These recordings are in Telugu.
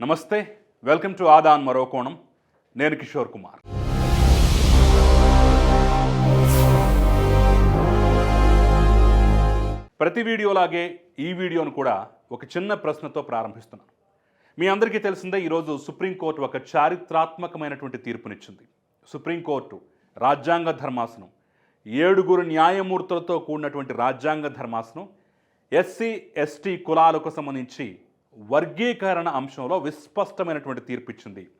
నమస్తే వెల్కమ్ టు ఆదాన్ మరో కోణం. నేను కిషోర్ కుమార్. ప్రతి వీడియోలాగే ఈ వీడియోను కూడా ఒక చిన్న ప్రశ్నతో ప్రారంభిస్తున్నాను. మీ అందరికీ తెలిసిందే ఈరోజు సుప్రీంకోర్టు ఒక చారిత్రాత్మకమైనటువంటి తీర్పునిచ్చింది. సుప్రీంకోర్టు రాజ్యాంగ ధర్మాసనం ఏడుగురు న్యాయమూర్తులతో కూడినటువంటి రాజ్యాంగ ధర్మాసనం ఎస్సీ ఎస్టీ కులాలకు సంబంధించి వర్గీకరణ అంశంలో విస్పష్టమైనటువంటి తీర్పు ఇచ్చింది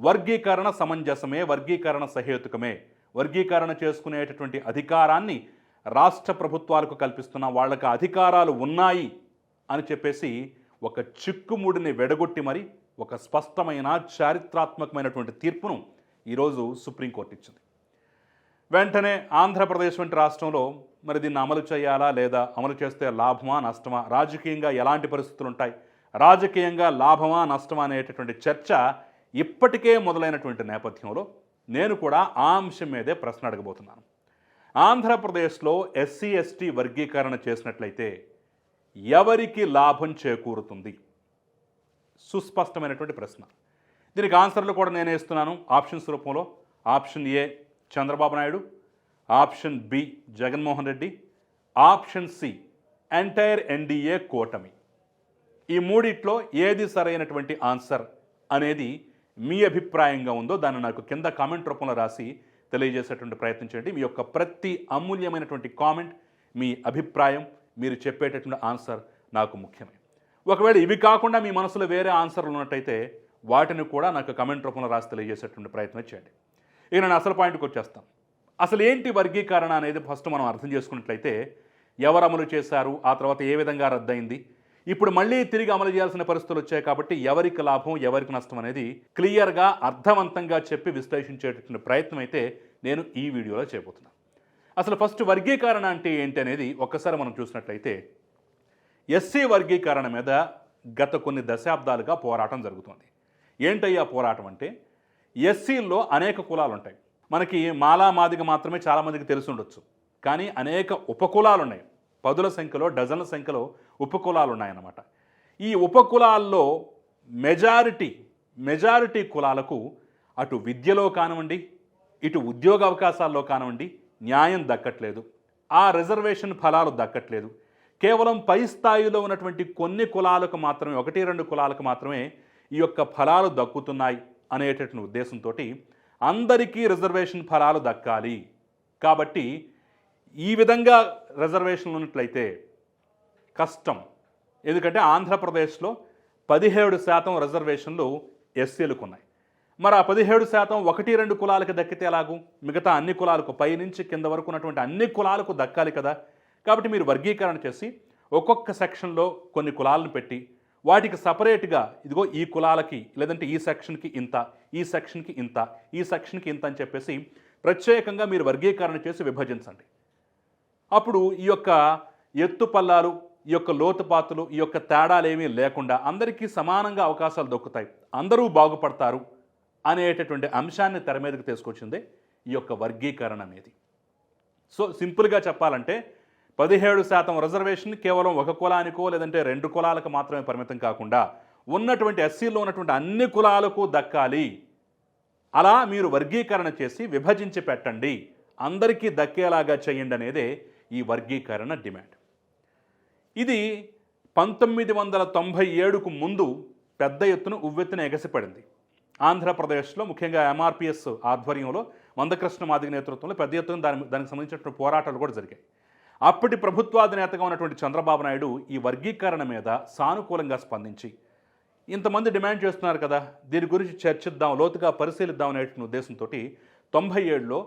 వర్గీకరణ సమంజసమే వర్గీకరణ సహేతుకమే. వర్గీకరణ చేసుకునేటటువంటి అధికారాన్ని రాష్ట్ర ప్రభుత్వాలకు కల్పిస్తున్న వాళ్ళకి అధికారాలు ఉన్నాయి అని చెప్పేసి ఒక చిక్కుముడిని వెడగొట్టి మరి ఒక స్పష్టమైన చారిత్రాత్మకమైనటువంటి తీర్పును ఈరోజు సుప్రీంకోర్టు ఇచ్చింది వెంటనే ఆంధ్రప్రదేశ్ వంటి రాష్ట్రంలో మరి దీన్ని అమలు చేయాలా లేదా అమలు చేస్తే లాభమా నష్టమా? రాజకీయంగా ఎలాంటి పరిస్థితులు ఉంటాయి రాజకీయంగా లాభమా నష్టమా అనేటటువంటి చర్చ ఇప్పటికే మొదలైనటువంటి నేపథ్యంలో నేను కూడా ఆ అంశం మీదే ప్రశ్న అడగబోతున్నాను. ఆంధ్రప్రదేశ్లో ఎస్సీ ఎస్టీ వర్గీకరణ చేసినట్లయితే ఎవరికి లాభం చేకూరుతుంది? సుస్పష్టమైనటువంటి ప్రశ్న. దీనికి ఆన్సర్లు కూడా నేనే ఇస్తున్నాను. ఆప్షన్స్ రూపంలో option A Chandrababu Naidu option B Jaganmohan Reddy option C entire NDA కూటమి. ఈ మూడిట్లో ఏది సరైనటువంటి ఆన్సర్ అనేది మీ అభిప్రాయంగా ఉందో దాన్ని నాకు కింద కామెంట్ రూపంలో రాసి తెలియజేసేటువంటి ప్రయత్నం చేయండి. మీ యొక్క ప్రతి అమూల్యమైనటువంటి కామెంట్ మీ అభిప్రాయం మీరు చెప్పేటటువంటి ఆన్సర్ నాకు ముఖ్యమే. ఒకవేళ ఇవి కాకుండా మీ మనసులో వేరే ఆన్సర్లు ఉన్నట్టయితే వాటిని కూడా నాకు కమెంట్ రూపంలో రాసి తెలియజేసేటువంటి ప్రయత్నం చేయండి. ఇక నేను అసలు పాయింట్కి వచ్చేస్తాను అసలు ఏంటి వర్గీకరణ అనేది ఫస్ట్ మనం అర్థం చేసుకున్నట్లయితే ఎవరు అమలు చేశారు ఆ తర్వాత ఏ విధంగా రద్దయింది ఇప్పుడు మళ్ళీ తిరిగి అమలు చేయాల్సిన పరిస్థితులు వచ్చాయి కాబట్టి ఎవరికి లాభం ఎవరికి నష్టం అనేది క్లియర్గా అర్థవంతంగా చెప్పి విశ్లేషించేటటువంటి ప్రయత్నం అయితే నేను ఈ వీడియోలో చేయబోతున్నాను. అసలు ఫస్ట్ వర్గీకరణ అంటే ఏంటి అనేది ఒక్కసారి మనం చూసినట్లయితే ఎస్సీ వర్గీకరణ మీద గత కొన్ని దశాబ్దాలుగా పోరాటం జరుగుతుంది. ఏంటయ్యా పోరాటం అంటే ఎస్సీల్లో అనేక కులాలు ఉంటాయి మనకి మాలా మాదిగ మాత్రమే చాలామందికి తెలిసి ఉండొచ్చు. కానీ అనేక ఉపకులాలు ఉన్నాయి పదుల సంఖ్యలో డజన్ల సంఖ్యలో ఉపకులాలు ఉన్నాయన్నమాట ఈ ఉపకులాల్లో మెజారిటీ మెజారిటీ కులాలకు అటు విద్యలో కానివ్వండి ఇటు ఉద్యోగ అవకాశాల్లో కానివ్వండి న్యాయం దక్కట్లేదు. ఆ రిజర్వేషన్ ఫలాలు దక్కట్లేదు. కేవలం పై స్థాయిలో ఉన్నటువంటి కొన్ని కులాలకు మాత్రమే ఒకటి రెండు కులాలకు మాత్రమే ఈ యొక్క ఫలాలు దక్కుతున్నాయి అనేటటువంటి ఉద్దేశంతో అందరికీ రిజర్వేషన్ ఫలాలు దక్కాలి. కాబట్టి ఈ విధంగా రిజర్వేషన్లు ఉన్నట్లయితే కష్టం. ఎందుకంటే ఆంధ్రప్రదేశ్లో పదిహేడు శాతం రిజర్వేషన్లు ఎస్సీలకు ఉన్నాయి. మరి ఆ పదిహేడు శాతం ఒకటి రెండు కులాలకు దక్కితే ఎలాగూ? మిగతా అన్ని కులాలకు పైనుంచి కింద వరకు ఉన్నటువంటి అన్ని కులాలకు దక్కాలి కదా. కాబట్టి మీరు వర్గీకరణ చేసి ఒక్కొక్క సెక్షన్లో కొన్ని కులాలను పెట్టి వాటికి సపరేట్గా ఇదిగో ఈ కులాలకి లేదంటే ఈ సెక్షన్కి ఇంత ఈ సెక్షన్కి ఇంత ఈ సెక్షన్కి ఇంత అని చెప్పేసి ప్రత్యేకంగా మీరు వర్గీకరణ చేసి విభజించండి. అప్పుడు ఈ యొక్క ఎత్తుపల్లాలు ఈ యొక్క లోతుపాతులు ఈ యొక్క తేడాలు ఏమీ లేకుండా అందరికీ సమానంగా అవకాశాలు దొక్కుతాయి. అందరూ బాగుపడతారు అనేటటువంటి అంశాన్ని తెర మీదకి తీసుకొచ్చిందే ఈ యొక్క వర్గీకరణ అనేది సో సింపుల్గా చెప్పాలంటే పదిహేడు శాతం రిజర్వేషన్ కేవలం ఒక కులానికో లేదంటే రెండు కులాలకు మాత్రమే పరిమితం కాకుండా ఉన్నటువంటి ఎస్సీలో ఉన్నటువంటి అన్ని కులాలకు దక్కాలి. అలా మీరు వర్గీకరణ చేసి విభజించి పెట్టండి. అందరికీ దక్కేలాగా చేయండి అనేదే ఈ వర్గీకరణ డిమాండ్. ఇది పంతొమ్మిది వందల తొంభై ఏడుకు ముందు పెద్ద ఎత్తున ఉవ్వెత్తున ఎగసిపడింది. ఆంధ్రప్రదేశ్లో ముఖ్యంగా ఎంఆర్పిఎస్ ఆధ్వర్యంలో మందకృష్ణ మాదిగ నేతృత్వంలో పెద్ద ఎత్తున దాని దానికి సంబంధించినటువంటి పోరాటాలు కూడా జరిగాయి. అప్పటి ప్రభుత్వాధినేతగా ఉన్నటువంటి చంద్రబాబు నాయుడు ఈ వర్గీకరణ మీద సానుకూలంగా స్పందించి ఇంతమంది డిమాండ్ చేస్తున్నారు కదా దీని గురించి చర్చిద్దాం లోతుగా పరిశీలిద్దాం అనేటువంటి ఉద్దేశంతో తొంభై ఏడులో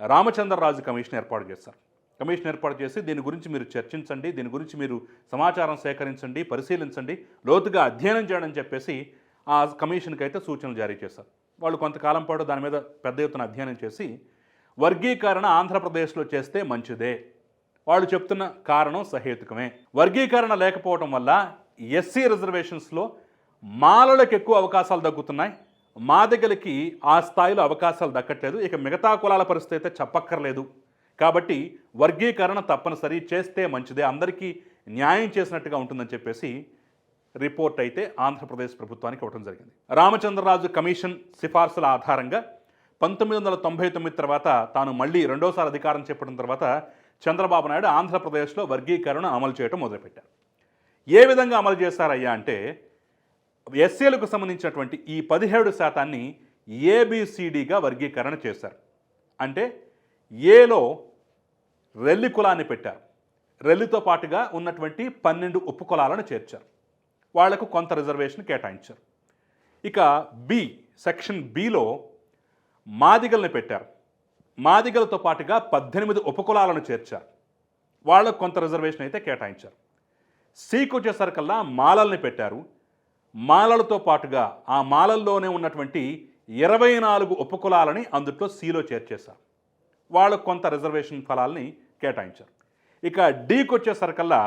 రామచంద్రరాజు కమిషన్ ఏర్పాటు చేశారు. కమిషన్ ఏర్పాటు చేసి దీని గురించి మీరు చర్చించండి దీని గురించి మీరు సమాచారం సేకరించండి పరిశీలించండి లోతుగా అధ్యయనం చేయడం చెప్పేసి ఆ కమిషన్కి అయితే సూచనలు జారీ చేశారు. వాళ్ళు కొంతకాలం పాటు దాని మీద పెద్ద ఎత్తున అధ్యయనం చేసి వర్గీకరణ ఆంధ్రప్రదేశ్లో చేస్తే మంచిదే. వాళ్ళు చెప్తున్న కారణం సహేతుకమే. వర్గీకరణ లేకపోవడం వల్ల ఎస్సీ రిజర్వేషన్స్లో మాలలకు ఎక్కువ అవకాశాలు దక్కుతున్నాయి. మాదిగలకి ఆ స్థాయిలో అవకాశాలు దక్కట్లేదు. ఇక మిగతా కులాల పరిస్థితి అయితే చెప్పక్కర్లేదు. కాబట్టి వర్గీకరణ తప్పనిసరి చేస్తే మంచిదే అందరికీ న్యాయం చేసినట్టుగా ఉంటుందని చెప్పేసి రిపోర్ట్ అయితే ఆంధ్రప్రదేశ్ ప్రభుత్వానికి ఇవ్వడం జరిగింది. రామచంద్రరాజు కమిషన్ సిఫార్సుల ఆధారంగా పంతొమ్మిది వందల తొంభై తొమ్మిది తర్వాత తాను మళ్ళీ రెండోసారి అధికారం చేపట్టిన తర్వాత చంద్రబాబు నాయుడు ఆంధ్రప్రదేశ్లో వర్గీకరణ అమలు చేయడం మొదలుపెట్టారు. ఏ విధంగా అమలు చేశారయ్యా అంటే ఎస్సీలకు సంబంధించినటువంటి ఈ పదిహేడు శాతాన్ని ఏబిసిడిగా వర్గీకరణ చేశారు. అంటే ఏలో రెల్లి కులాన్ని పెట్టారు. రెల్లితో పాటుగా ఉన్నటువంటి పన్నెండు ఉప కులాలను చేర్చారు. వాళ్ళకు కొంత రిజర్వేషన్ కేటాయించారు. ఇక బి సెక్షన్ బిలో మాదిగల్ని పెట్టారు. మాదిగలతో పాటుగా పద్దెనిమిది ఉపకులాలను చేర్చారు. వాళ్ళకు కొంత రిజర్వేషన్ అయితే కేటాయించారు. సికి వచ్చేసరికల్లా మాలల్ని పెట్టారు. మాలలతో పాటుగా ఆ మాలల్లోనే ఉన్నటువంటి ఇరవై నాలుగు ఉపకులాలని అందుట్లో సీలో చేర్చేశారు. వాళ్ళకు కొంత రిజర్వేషన్ ఫలాల్ని కేటాయించారు. ఇక డీకి వచ్చేసరికల్లా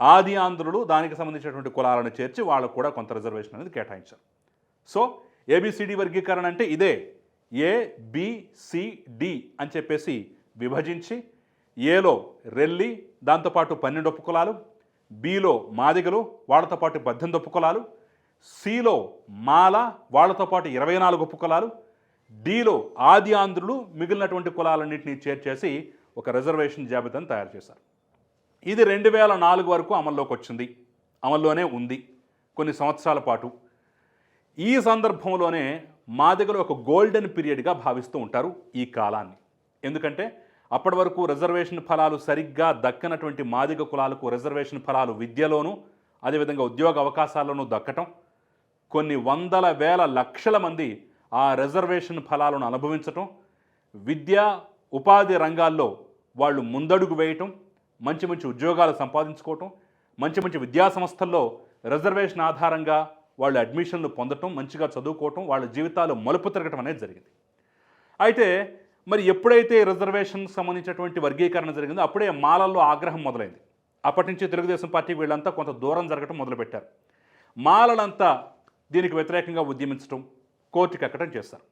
ఆది ఆంధ్రులు దానికి సంబంధించినటువంటి కులాలను చేర్చి వాళ్ళకు కూడా కొంత రిజర్వేషన్ అనేది కేటాయించారు. సో ఏబిసిడి వర్గీకరణ అంటే ఇదే. ఏ బిసిడి అని చెప్పేసి విభజించి ఏలో రెల్లి దాంతోపాటు పన్నెండు ఉపకులాలు బిలో మాదిగలు వాళ్ళతో పాటు పద్దెనిమిది ఉపకులాలు సిలో మాల వాళ్ళతో పాటు ఇరవై నాలుగు ఉపకులాలు డిలో ఆది ఆంధ్రులు మిగిలినటువంటి కులాలన్నింటినీ చేర్చేసి ఒక రిజర్వేషన్ జాబితాను తయారు చేశారు. ఇది రెండు వేల నాలుగు వరకు అమల్లోకి వచ్చింది. అమల్లోనే ఉంది. కొన్ని సంవత్సరాల పాటు. ఈ సందర్భంలోనే మాదిగలు ఒక గోల్డెన్ పీరియడ్గా భావిస్తూ ఉంటారు ఈ కాలాన్ని. ఎందుకంటే అప్పటి వరకు రిజర్వేషన్ ఫలాలు సరిగ్గా దక్కనటువంటి మాదిగ కులాలకు రిజర్వేషన్ ఫలాలు విద్యలోనూ అదేవిధంగా ఉద్యోగ అవకాశాల్లోనూ దక్కటం కొన్ని వందల వేల లక్షల మంది ఆ రిజర్వేషన్ ఫలాలను అనుభవించటం విద్య ఉపాధి రంగాల్లో వాళ్ళు ముందడుగు వేయటం మంచి మంచి ఉద్యోగాలు సంపాదించుకోవటం మంచి మంచి విద్యా సంస్థల్లో రిజర్వేషన్ ఆధారంగా వాళ్ళు అడ్మిషన్లు పొందటం మంచిగా చదువుకోవటం వాళ్ళ జీవితాలు మలుపు తిరగటం అనేది జరిగింది. అయితే మరి ఎప్పుడైతే రిజర్వేషన్ సంబంధించినటువంటి వర్గీకరణ జరిగిందో అప్పుడే మాలల్లో ఆగ్రహం మొదలైంది. అప్పటి నుంచి తెలుగుదేశం పార్టీ వీళ్ళంతా కొంత దూరం జరగటం మొదలుపెట్టారు. మాలలంతా దీనికి వ్యతిరేకంగా ఉద్యమించడం కోర్టుకి ఎక్కడం చేస్తారు.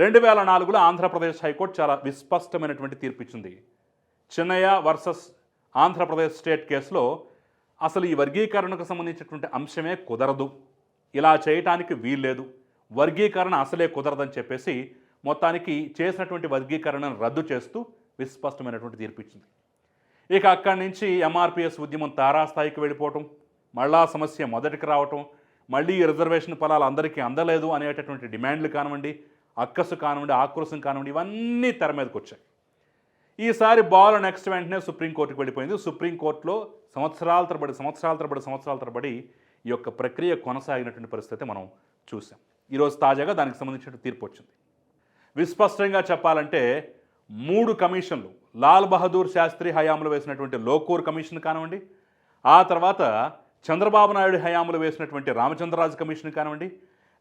రెండు వేల నాలుగులో ఆంధ్రప్రదేశ్ హైకోర్టు చాలా విస్పష్టమైనటువంటి తీర్పిచ్చింది. చిన్నయ్య వర్సెస్ ఆంధ్రప్రదేశ్ స్టేట్ కేసులో అసలు ఈ వర్గీకరణకు సంబంధించినటువంటి అంశమే కుదరదు. ఇలా చేయటానికి వీల్లేదు. వర్గీకరణ అసలే కుదరదని చెప్పేసి మొత్తానికి చేసినటువంటి వర్గీకరణను రద్దు చేస్తూ విస్పష్టమైనటువంటి తీర్పిచ్చింది. ఇక అక్కడి నుంచి ఎంఆర్పిఎస్ ఉద్యమం తారాస్థాయికి వెళ్ళిపోవటం మళ్ళా సమస్య మొదటికి రావటం మళ్ళీ రిజర్వేషన్ ఫలాలు అందరికీ అందలేదు అనేటటువంటి డిమాండ్లు కానివ్వండి అక్కసు కానివ్వండి ఆక్రోశం కానివ్వండి ఇవన్నీ తెర మీదకి వచ్చాయి. ఈసారి బాల్ నెక్స్ట్ వెంటనే సుప్రీంకోర్టుకు వెళ్ళిపోయింది. సుప్రీంకోర్టులో సంవత్సరాల తరబడి సంవత్సరాల తరబడి సంవత్సరాల తరబడి ఈ యొక్క ప్రక్రియ కొనసాగినటువంటి పరిస్థితి మనం చూసాం. ఈరోజు తాజాగా దానికి సంబంధించిన తీర్పు వచ్చింది. విస్పష్టంగా చెప్పాలంటే మూడు కమిషన్లు లాల్ బహదూర్ శాస్త్రి హయాంలో వేసినటువంటి లోకూర్ కమిషన్ కానివ్వండి ఆ తర్వాత చంద్రబాబు నాయుడు హయాంలో వేసినటువంటి రామచంద్రరాజు కమిషన్ కానివ్వండి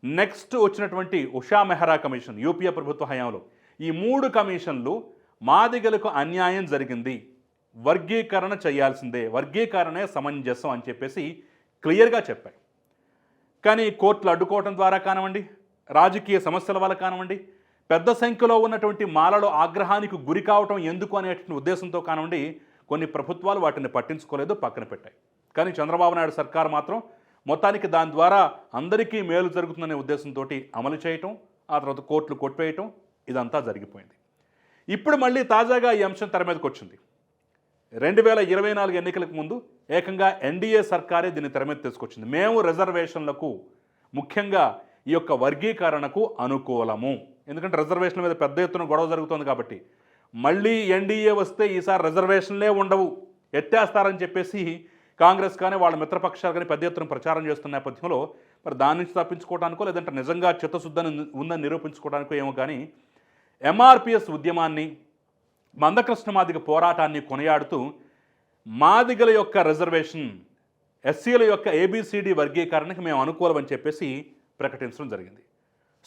నెక్స్ట్ వచ్చినటువంటి ఉషా మెహ్రా కమిషన్ యూపీఏ ప్రభుత్వ హయాంలో. ఈ మూడు కమిషన్లు మాదిగలకు అన్యాయం జరిగింది. వర్గీకరణ చేయాల్సిందే వర్గీకరణే సమంజసం అని చెప్పేసి క్లియర్గా చెప్పాయి కానీ కోర్టులు అడ్డుకోవటం ద్వారా కానివ్వండి రాజకీయ సమస్యల వల్ల కానివ్వండి పెద్ద సంఖ్యలో ఉన్నటువంటి మాలలో ఆగ్రహానికి గురి కావటం ఎందుకు అనేటువంటి ఉద్దేశంతో కానివ్వండి కొన్ని ప్రభుత్వాలు వాటిని పట్టించుకోలేదు పక్కన పెట్టాయి. కానీ చంద్రబాబు నాయుడు సర్కార్ మాత్రం మొత్తానికి దాని ద్వారా అందరికీ మేలు జరుగుతుందనే ఉద్దేశంతో అమలు చేయటం ఆ తర్వాత కోర్టులు కొట్టివేయటం ఇదంతా జరిగిపోయింది. ఇప్పుడు మళ్ళీ తాజాగా ఈ అంశం తెర మీదకి వచ్చింది. రెండు వేల ఇరవై నాలుగు ఎన్నికలకు ముందు ఏకంగా ఎన్డీఏ సర్కారే దీన్ని తెర మీద తీసుకొచ్చింది. మేము రిజర్వేషన్లకు ముఖ్యంగా ఈ యొక్క వర్గీకరణకు అనుకూలము. ఎందుకంటే రిజర్వేషన్ల మీద పెద్ద ఎత్తున గొడవ జరుగుతుంది కాబట్టి. మళ్ళీ ఎన్డీఏ వస్తే ఈసారి రిజర్వేషన్లే ఉండవు. ఎత్తేస్తారని చెప్పేసి కాంగ్రెస్ కానీ వాళ్ళ మిత్రపక్షాలు కానీ పెద్ద ఎత్తున ప్రచారం చేస్తున్న నేపథ్యంలో మరి దాని నుంచి తప్పించుకోవడానికో లేదంటే నిజంగా చిత్తశుద్ధిని ఉందని నిరూపించుకోవడానికో ఏమో కానీ ఎంఆర్పిఎస్ ఉద్యమాన్ని మందకృష్ణ మాదిగ పోరాటాన్ని కొనియాడుతూ మాదిగల యొక్క రిజర్వేషన్ ఎస్సీల యొక్క ఏబిసిడి వర్గీకరణకి మేము అనుకూలమని చెప్పేసి ప్రకటించడం జరిగింది.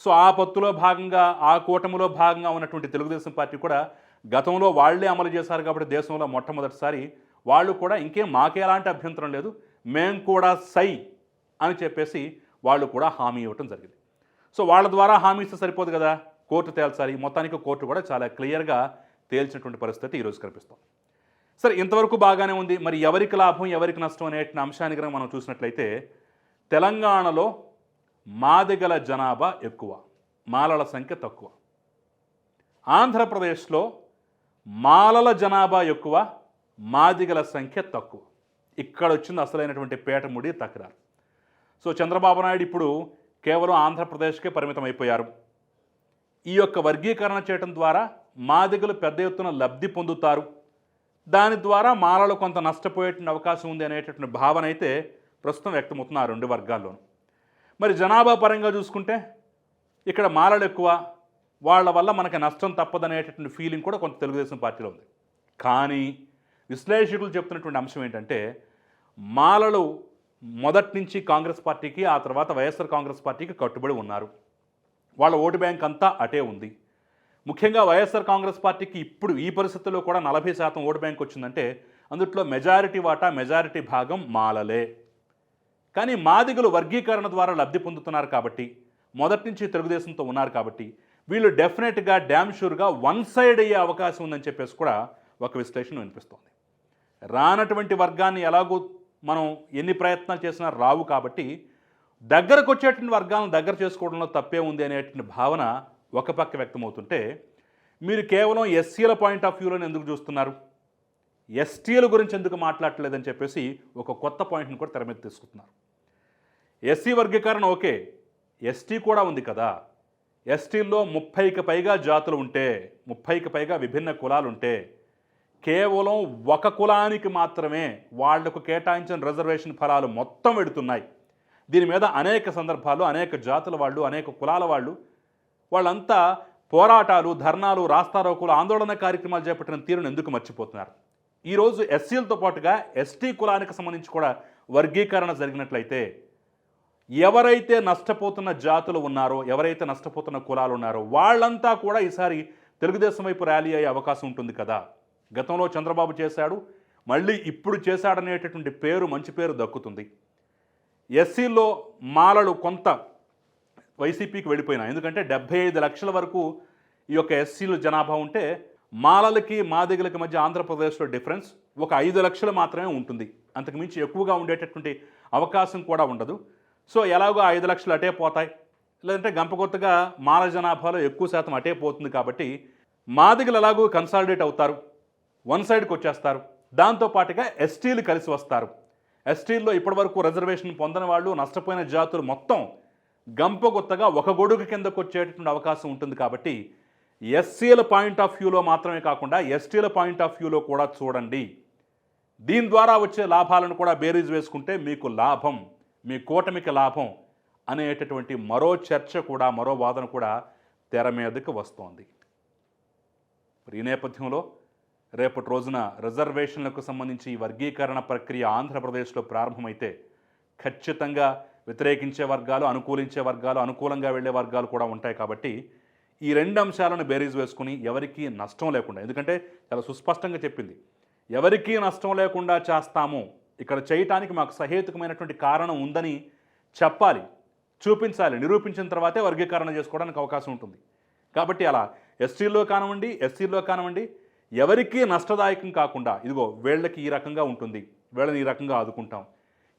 సో ఆ పొత్తులో భాగంగా ఆ కూటమిలో భాగంగా ఉన్నటువంటి తెలుగుదేశం పార్టీ కూడా గతంలో వాళ్ళే అమలు చేశారు కాబట్టి దేశంలో మొట్టమొదటిసారి వాళ్ళు కూడా ఇంకేం మాకే ఎలాంటి అభ్యంతరం లేదు. మేము కూడా సై అని చెప్పేసి వాళ్ళు కూడా హామీ ఇవ్వటం జరిగింది. సో వాళ్ళ ద్వారా హామీ ఇస్తే సరిపోదు కదా. కోర్టు తేల్చాలి. మొత్తానికి కోర్టు కూడా చాలా క్లియర్గా తేల్చినటువంటి పరిస్థితి ఈరోజు కనిపిస్తుంది. సరే ఇంతవరకు బాగానే ఉంది. మరి ఎవరికి లాభం ఎవరికి నష్టం అనే అంశాన్ని కనుక మనం చూసినట్లయితే తెలంగాణలో మాదిగల జనాభా ఎక్కువ మాలల సంఖ్య తక్కువ. ఆంధ్రప్రదేశ్లో మాలల జనాభా ఎక్కువ మాదిగల సంఖ్య తక్కువ. ఇక్కడ వచ్చింది అసలైనటువంటి పేటముడి తక్రారు. సో చంద్రబాబు నాయుడు ఇప్పుడు కేవలం ఆంధ్రప్రదేశ్కే పరిమితం అయిపోయారు ఈ యొక్క వర్గీకరణ చేయడం ద్వారా మాదిగలు పెద్ద ఎత్తున లబ్ధి పొందుతారు. దాని ద్వారా మాలలు కొంత నష్టపోయేటువంటి అవకాశం ఉంది అనేటటువంటి భావన అయితే ప్రస్తుతం వ్యక్తమవుతున్న ఆ రెండు వర్గాల్లోనూ. మరి జనాభా పరంగా చూసుకుంటే ఇక్కడ మాలలు ఎక్కువ వాళ్ళ వల్ల మనకి నష్టం తప్పదనేటటువంటి ఫీలింగ్ కూడా కొంత తెలుగుదేశం పార్టీలో ఉంది. కానీ విశ్లేషకులు చెప్తున్నటువంటి అంశం ఏంటంటే మాలలు మొదటి నుంచి కాంగ్రెస్ పార్టీకి ఆ తర్వాత వైఎస్ఆర్ కాంగ్రెస్ పార్టీకి కట్టుబడి ఉన్నారు. వాళ్ళ ఓటు బ్యాంక్ అంతా అటే ఉంది. ముఖ్యంగా వైఎస్ఆర్ కాంగ్రెస్ పార్టీకి ఇప్పుడు ఈ పరిస్థితుల్లో కూడా నలభై శాతం ఓటు బ్యాంక్ వచ్చిందంటే అందుట్లో మెజారిటీ వాటా మెజారిటీ భాగం మాలలే. కానీ మాదిగలు వర్గీకరణ ద్వారా లబ్ధి పొందుతున్నారు కాబట్టి మొదటి నుంచి తెలుగుదేశంతో ఉన్నారు కాబట్టి వీళ్ళు డెఫినెట్గా డ్యామ్ షూర్గా వన్ సైడ్ అయ్యే అవకాశం ఉందని చెప్పేసి కూడా ఒక విశ్లేషణ వినిపిస్తోంది. రానటువంటి వర్గాన్ని ఎలాగో మనం ఎన్ని ప్రయత్నాలు చేసినా రావు కాబట్టి దగ్గరకు వచ్చేటువంటి వర్గాలను దగ్గర చేసుకోవడంలో తప్పే ఉంది అనేటువంటి భావన ఒక పక్క వ్యక్తమవుతుంటే మీరు కేవలం ఎస్సీల పాయింట్ ఆఫ్ వ్యూలో ఎందుకు చూస్తున్నారు? ఎస్టీల గురించి ఎందుకు మాట్లాడలేదని చెప్పేసి ఒక కొత్త పాయింట్ని కూడా తెర మీద తీసుకుంటున్నారు. ఎస్సీ వర్గీకరణ ఓకే ఎస్టీ కూడా ఉంది కదా. ఎస్టీల్లో ముప్పైకి పైగా జాతులు ఉంటే ముప్పైకి పైగా విభిన్న కులాలు ఉంటే కేవలం ఒక కులానికి మాత్రమే వాళ్ళకు కేటాయించిన రిజర్వేషన్ ఫలాలు మొత్తం వెడుతున్నాయి. దీని మీద అనేక సందర్భాలు అనేక జాతుల వాళ్ళు అనేక కులాల వాళ్ళు వాళ్ళంతా పోరాటాలు ధర్నాలు రాస్తారోకులు ఆందోళన కార్యక్రమాలు చేపట్టిన తీరును ఎందుకు మర్చిపోతున్నారు? ఈరోజు ఎస్సీలతో పాటుగా ఎస్టీ కులానికి సంబంధించి కూడా వర్గీకరణ జరిగినట్లయితే ఎవరైతే నష్టపోతున్న జాతులు ఉన్నారో ఎవరైతే నష్టపోతున్న కులాలు ఉన్నారో వాళ్ళంతా కూడా ఈసారి తెలుగుదేశం వైపు ర్యాలీ అయ్యే అవకాశం ఉంటుంది కదా? గతంలో చంద్రబాబు చేశాడు మళ్ళీ ఇప్పుడు చేశాడనేటటువంటి పేరు మంచి పేరు దక్కుతుంది. ఎస్సీలో మాలలు కొంత వైసీపీకి వెళ్ళిపోయినా ఎందుకంటే డెబ్బై ఐదు లక్షల వరకు ఈ యొక్క ఎస్సీలు జనాభా ఉంటే మాలలకి మాదిగలకి మధ్య ఆంధ్రప్రదేశ్లో డిఫరెన్స్ ఒక ఐదు లక్షలు మాత్రమే ఉంటుంది. అంతకు మించి ఎక్కువగా ఉండేటటువంటి అవకాశం కూడా ఉండదు. సో ఎలాగో ఐదు లక్షలు అటే పోతాయి. లేదంటే గంపకొత్తగా మాల జనాభాలో ఎక్కువ శాతం అటే పోతుంది కాబట్టి మాదిగలు ఎలాగో కన్సాలిడేట్ అవుతారు. వన్ సైడ్కి వచ్చేస్తారు. దాంతో పాటుగా ఎస్టీలు కలిసి వస్తారు. ఎస్టీల్లో ఇప్పటివరకు రిజర్వేషన్ పొందని వాళ్ళు నష్టపోయిన జాతులు మొత్తం గంపగొత్తగా ఒక గొడుగు కిందకు వచ్చేటటువంటి అవకాశం ఉంటుంది కాబట్టి ఎస్సీల పాయింట్ ఆఫ్ వ్యూలో మాత్రమే కాకుండా ఎస్టీల పాయింట్ ఆఫ్ వ్యూలో కూడా చూడండి. దీని ద్వారా వచ్చే లాభాలను కూడా బేరీజ్ వేసుకుంటే మీకు లాభం మీ కూటమికి లాభం అనేటటువంటి మరో చర్చ కూడా మరో వాదన కూడా తెర మీదకి వస్తోంది. ఈ నేపథ్యంలో రేపటి రోజున రిజర్వేషన్లకు సంబంధించి వర్గీకరణ ప్రక్రియ ఆంధ్రప్రదేశ్లో ప్రారంభమైతే ఖచ్చితంగా వ్యతిరేకించే వర్గాలు అనుకూలించే వర్గాలు అనుకూలంగా వెళ్ళే వర్గాలు కూడా ఉంటాయి కాబట్టి ఈ రెండు అంశాలను బేరీజ్ వేసుకుని ఎవరికీ నష్టం లేకుండా ఎందుకంటే చాలా సుస్పష్టంగా చెప్పింది ఎవరికీ నష్టం లేకుండా చేస్తాము. ఇక్కడ చేయటానికి మాకు సహేతుకమైనటువంటి కారణం ఉందని చెప్పాలి చూపించాలి నిరూపించిన తర్వాతే వర్గీకరణ చేసుకోవడానికి అవకాశం ఉంటుంది. కాబట్టి అలా ఎస్టీల్లో కానివ్వండి ఎస్సీల్లో కానివ్వండి ఎవరికీ నష్టదాయకం కాకుండా ఇదిగో వీళ్ళకి ఈ రకంగా ఉంటుంది వీళ్ళని ఈ రకంగా ఆదుకుంటాం.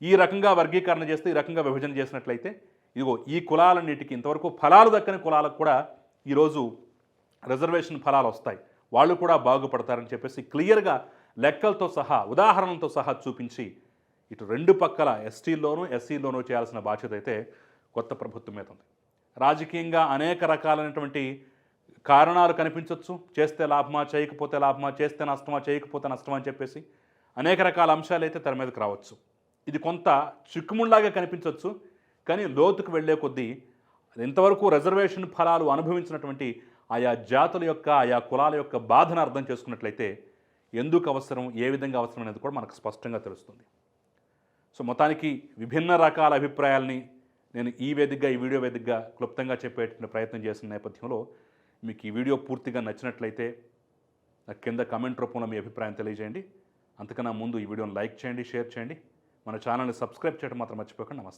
ఈ రకంగా వర్గీకరణ చేస్తే ఈ రకంగా విభజన చేసినట్లయితే ఇదిగో ఈ కులాలన్నిటికీ ఇంతవరకు ఫలాలు దక్కని కులాలకు కూడా ఈరోజు రిజర్వేషన్ ఫలాలు వస్తాయి. వాళ్ళు కూడా బాగుపడతారని చెప్పేసి క్లియర్గా లెక్కలతో సహా ఉదాహరణలతో సహా చూపించి ఇటు రెండు పక్కల ఎస్టీల్లోనూ ఎస్సీలోనూ చేయాల్సిన బాధ్యత అయితే కొత్త ప్రభుత్వం మీద ఉంది. రాజకీయంగా అనేక రకాలైనటువంటి కారణాలు కనిపించవచ్చు చేస్తే లాభమా చేయకపోతే లాభమా చేస్తే నష్టమా చేయకపోతే నష్టమా అని చెప్పేసి అనేక రకాల అంశాలు అయితే తెర మీదకి రావచ్చు. ఇది కొంత చిక్కుముళ్ళాగా కనిపించవచ్చు కానీ లోతుకు వెళ్ళే కొద్దీ ఇంతవరకు రిజర్వేషన్ ఫలాలు అనుభవించినటువంటి ఆయా జాతుల యొక్క ఆయా కులాల యొక్క బాధను అర్థం చేసుకున్నట్లయితే ఎందుకు అవసరం ఏ విధంగా అవసరం అనేది కూడా మనకు స్పష్టంగా తెలుస్తుంది. సో మొత్తానికి విభిన్న రకాల అభిప్రాయాల్ని నేను ఈ వేదికగా ఈ వీడియో వేదికగా క్లుప్తంగా చెప్పేటువంటి ప్రయత్నం చేసిన నేపథ్యంలో మీకు ఈ వీడియో పూర్తిగా నచ్చినట్లయితే నాకు కింద కమెంట్ రూపంలో మీ అభిప్రాయం తెలియజేయండి. అంతకన్నా ముందు ఈ వీడియోని లైక్ చేయండి షేర్ చేయండి. మన ఛానల్ని సబ్స్క్రైబ్ చేయడం మాత్రం మర్చిపోకండి. నమస్తే.